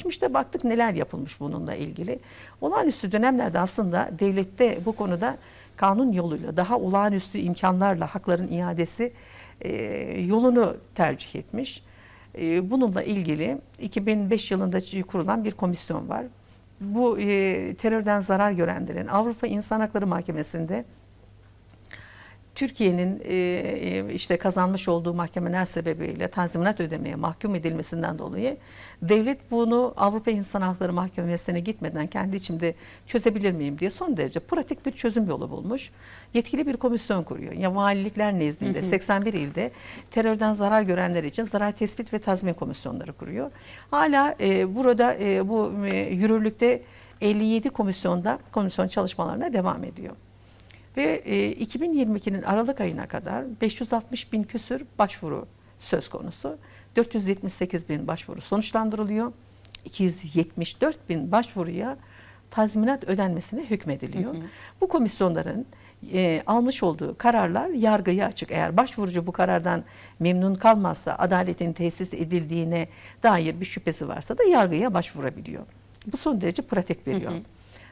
Geçmişte baktık neler yapılmış bununla ilgili. Olağanüstü dönemlerde aslında devlette bu konuda kanun yoluyla daha olağanüstü imkanlarla hakların iadesi e, yolunu tercih etmiş. E, bununla ilgili 2005 yılında kurulan bir komisyon var. Bu e, terörden zarar görenlerin Avrupa İnsan Hakları Mahkemesi'nde Türkiye'nin e, e, işte kazanmış olduğu mahkemeler sebebiyle tazminat ödemeye mahkum edilmesinden dolayı devlet bunu Avrupa İnsan Hakları Mahkemesi'ne gitmeden kendi içimde çözebilir miyim diye son derece pratik bir çözüm yolu bulmuş. Yetkili bir komisyon kuruyor. Ya valilikler nezdinde 81 ilde terörden zarar görenler için zarar tespit ve tazmin komisyonları kuruyor. Hala e, burada e, bu e, yürürlükte 57 komisyonda komisyon çalışmalarına devam ediyor. Ve e, 2022'nin Aralık ayına kadar 560 bin küsür başvuru söz konusu. 478 bin başvuru sonuçlandırılıyor. 274 bin başvuruya tazminat ödenmesine hükmediliyor. Bu komisyonların e, almış olduğu kararlar yargıya açık. Eğer başvurucu bu karardan memnun kalmazsa, adaletin tesis edildiğine dair bir şüphesi varsa da yargıya başvurabiliyor. Bu son derece pratik bir yol.